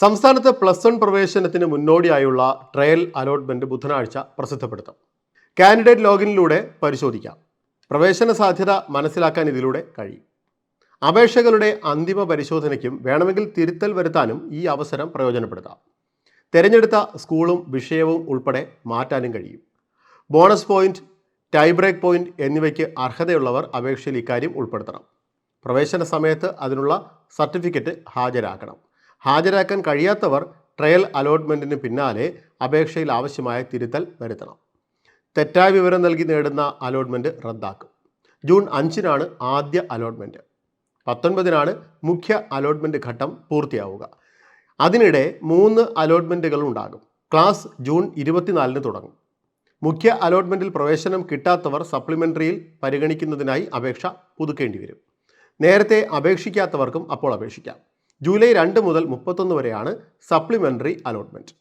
സംസ്ഥാനത്ത് plus one പ്രവേശനത്തിന് മുന്നോടിയായുള്ള ട്രയൽ അലോട്ട്മെന്റ് ബുധനാഴ്ച പ്രസിദ്ധപ്പെടുത്തും. കാൻഡിഡേറ്റ് ലോഗിനിലൂടെ പരിശോധിക്കാം. പ്രവേശന സാധ്യത മനസ്സിലാക്കാൻ ഇതിലൂടെ കഴിയും. അപേക്ഷകളുടെ അന്തിമ പരിശോധനയ്ക്കും വേണമെങ്കിൽ തിരുത്തൽ വരുത്താനും ഈ അവസരം പ്രയോജനപ്പെടുത്താം. തിരഞ്ഞെടുത്ത സ്കൂളും വിഷയവും ഉൾപ്പെടെ മാറ്റാനും കഴിയും. Bonus point tie break point എന്നിവയ്ക്ക് അർഹതയുള്ളവർ അപേക്ഷയിൽ ഇക്കാര്യം ഉൾപ്പെടുത്തണം. പ്രവേശന സമയത്ത് അതിനുള്ള സർട്ടിഫിക്കറ്റ് ഹാജരാക്കണം. ഹാജരാക്കാൻ കഴിയാത്തവർ ട്രയൽ അലോട്ട്മെന്റിന് പിന്നാലെ അപേക്ഷയിൽ ആവശ്യമായ തിരുത്തൽ വരുത്തണം. തെറ്റായ വിവരം നൽകി നേടുന്ന അലോട്ട്മെന്റ് റദ്ദാക്കും. ജൂൺ അഞ്ചിനാണ് ആദ്യ അലോട്ട്മെന്റ് പത്തൊൻപതിനാണ് മുഖ്യ അലോട്ട്മെന്റ് ഘട്ടം പൂർത്തിയാവുക. അതിനിടെ മൂന്ന് അലോട്ട്മെന്റുകൾ ഉണ്ടാകും. ക്ലാസ് ജൂൺ ഇരുപത്തിനാലിന് തുടങ്ങും. മുഖ്യ അലോട്ട്മെന്റിൽ പ്രവേശനം കിട്ടാത്തവർ സപ്ലിമെന്ററിയിൽ പരിഗണിക്കുന്നതിനായി അപേക്ഷ പുതുക്കേണ്ടി വരും നേരത്തെ അപേക്ഷിക്കാത്തവർക്കും അപ്പോൾ അപേക്ഷിക്കാം. ജൂലൈ രണ്ട് മുതൽ മുപ്പത്തൊന്ന് വരെയാണ് സപ്ലിമെന്ററി അലോട്ട്മെന്റ്